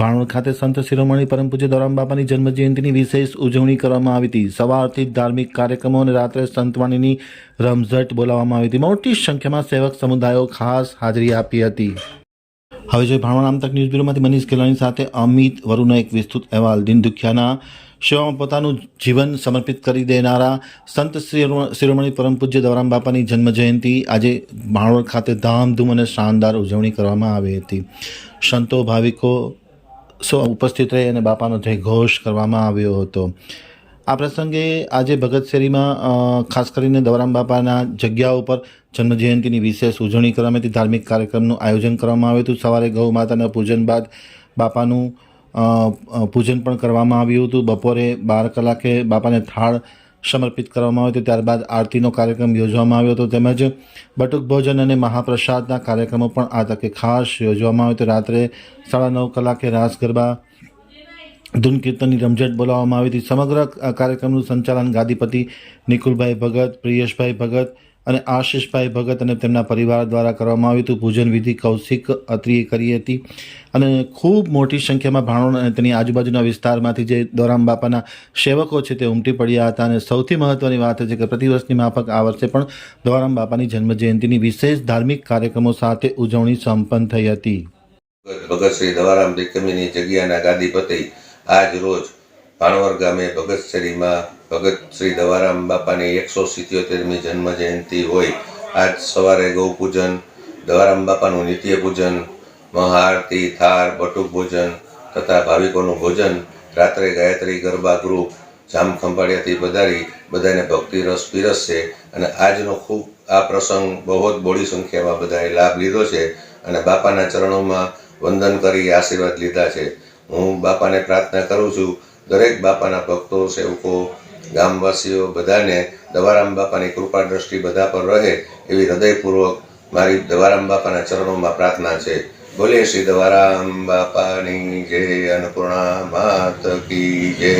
ભાણવડ ખાતે સંત શિરોમણી પરમ પૂજ્ય દોરામ બાપાની જન્મજયંતિની વિશેષ ઉજવણી કરવામાં આવી હતી. સવારથી ધાર્મિક કાર્યક્રમો અને રાત્રે સંતવાણીની રમઝટ બોલાવવામાં આવી હતી. મોટી સંખ્યામાં સેવક સમુદાયો ખાસ હાજરી આપી હતી. હવે જોઈએ ભાણોડ આમતક ન્યૂઝ બ્યુરોમાંથી મનીષ ખેલાણી સાથે અમિત વરુનો એક વિસ્તૃત અહેવાલ. દિન દુખિયાના સેવામાં પોતાનું જીવન સમર્પિત કરી દેનારા સંત શિરોમણી પરમ પૂજ્ય દવરામ બાપાની જન્મજયંતિ આજે ભાણોડ ખાતે ધામધૂમ અને શાનદાર ઉજવણી કરવામાં આવી હતી. સંતો, ભાવિકો સો ઉપસ્થિત રહી અને બાપાનો જય ઘોષ કરવામાં આવ્યો હતો. આ પ્રસંગે આજે ભગતશેરીમાં શેરીમાં ખાસ કરીને દવરામ બાપાના જગ્યા ઉપર જન્મજયંતિની વિશેષ ઉજવણી કરવામાં હતી ધાર્મિક કાર્યક્રમનું આયોજન કરવામાં આવ્યું હતું. સવારે ગૌ માતાના પૂજન બાદ બાપાનું પૂજન પણ કરવામાં આવ્યું હતું. બપોરે બાર કલાકે બાપાને થાળ સમર્પિત કરવામાં આવ્યો હતો. ત્યારબાદ આરતીનો કાર્યક્રમ યોજવામાં આવ્યો હતો તેમજ બટુક ભોજન અને મહાપ્રસાદના કાર્યક્રમો પણ આ તકે ખાસ યોજવામાં આવ્યો હતો. રાત્રે સાડા નવ કલાકે રાસ ગરબા ધૂન કીર્તનની રમઝટ બોલાવવામાં આવી હતી. સમગ્ર કાર્યક્રમનું સંચાલન ગાદીપતિ નિકુલભાઈ ભગત, પ્રિયેશભાઈ ભગત અને આશીષભાઈ ભગત અને તેમના પરિવાર દ્વારા કરવામાં આવ્યું હતું. પૂજન વિધિ કૌશિક અત્રીએ કરી હતી. અને ખૂબ મોટી સંખ્યામાં ભાણોડ અને તેની આજુબાજુના વિસ્તારમાંથી જે દોરામ બાપાના સેવકો છે તે ઉમટી પડ્યા હતા. અને સૌથી મહત્ત્વની વાત છે કે પ્રતિવર્ષની માફક આ વર્ષે પણ દોરામ બાપાની જન્મજયંતિની વિશેષ ધાર્મિક કાર્યક્રમો સાથે ઉજવણી સંપન્ન થઈ હતી. ભગતશ્રી દવારામ દીકમીની જગ્યાના ગાદીપતિ આજ રોજ ભાણવર ગામે ભગતશ્રીમાં ભગત શ્રી દવારામ બાપાની એકસો સિત્યોતેરમી જન્મ જયંતિ હોય. આજ સવારે ગૌ પૂજન, દવારામ બાપાનું નિત્ય પૂજન, મહાઆરતી, થાર, બટુક ભોજન તથા ભાવિકોનું ભોજન, રાત્રે ગાયત્રી, ગરબા ગ્રુપ જામ ખંભાળિયાથી પધારી બધાને ભક્તિ રસ પીરસશે અને આજનો ખૂબ, આ પ્રસંગ બહુ જ બોડી સંખ્યામાં બધાએ લાભ લીધો છે અને બાપાના ચરણોમાં વંદન કરી આશીર્વાદ લીધા છે. હું બાપાને પ્રાર્થના કરું છું, દરેક બાપાના ભક્તો, સેવકો ગામવાસીઓ બધાને દવારામ બાપાની કૃપા દ્રષ્ટિ બધા પર રહે એવી હૃદયપૂર્વક મારી દવારામ બાપાના ચરણોમાં પ્રાર્થના છે. બોલે શ્રી દવારામ બાપાની જય અન્નપૂર્ણા માત કી જય.